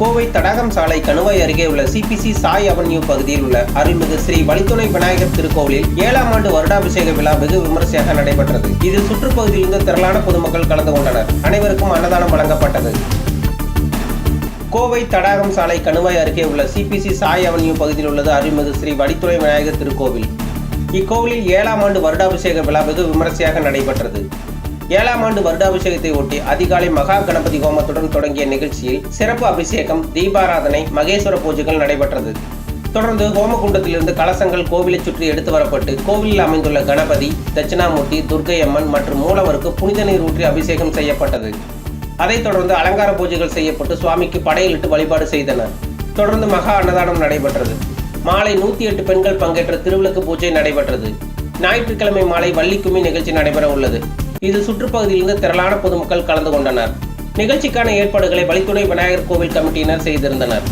கோவை தடாகம் சாலை கணுவாய் அருகே உள்ள சிபிசி சாய் அவென்யூ பகுதியில் உள்ள அருள்மிகு ஸ்ரீ வழித்துணை விநாயகர் திருக்கோவிலில் ஏழாம் ஆண்டு வருடாபிஷேக விழா வெகு விமரிசையாக நடைபெற்றது. இதில் சுற்றுப்பகுதியிலிருந்து திரளான பொதுமக்கள் கலந்து கொண்டனர். அனைவருக்கும் அன்னதானம் வழங்கப்பட்டது. கோவை தடாகம் சாலை கணுவாய் அருகே உள்ள சிபிசி சாய் அவென்யூ பகுதியில் உள்ளது அருள்மிகு ஸ்ரீ வழித்துணை விநாயகர் திருக்கோவில். இக்கோவிலில் ஏழாம் ஆண்டு வருடாபிஷேக விழா வெகு விமரிசையாக நடைபெற்றது. ஏழாம் ஆண்டு வருடாபிஷேகத்தை ஒட்டி அதிகாலை மகா கணபதி ஹோமத்துடன் தொடங்கிய நிகழ்ச்சியில் சிறப்பு அபிஷேகம் தீபாராதனை மகேஸ்வர பூஜைகள் நடைபெற்றது. தொடர்ந்து ஹோமகுண்டத்திலிருந்து கலசங்கள் கோவிலை சுற்றி எடுத்து வரப்பட்டு கோவிலில் அமைந்துள்ள கணபதி தட்சிணாமூர்த்தி துர்க்கை அம்மன் மற்றும் மூலவருக்கு புனித நீர் ஊற்றி அபிஷேகம் செய்யப்பட்டது. அதைத் தொடர்ந்து அலங்கார பூஜைகள் செய்யப்பட்டு சுவாமிக்கு படையலிட்டு வழிபாடு செய்தனர். தொடர்ந்து மகா அன்னதானம் நடைபெற்றது. மாலை நூத்தி எட்டு பெண்கள் பங்கேற்ற திருவிளக்கு பூஜை நடைபெற்றது. ஞாயிற்றுக்கிழமை மாலை வள்ளிக்கும்மி நிகழ்ச்சி நடைபெற உள்ளது இது சுற்றுப்பகுதியிலிருந்து திரளான பொதுமக்கள் கலந்து கொண்டனர். நிகழ்ச்சிக்கான ஏற்பாடுகளை வழித்துணை விநாயகர் கோவில் கமிட்டியினர் செய்திருந்தனர்.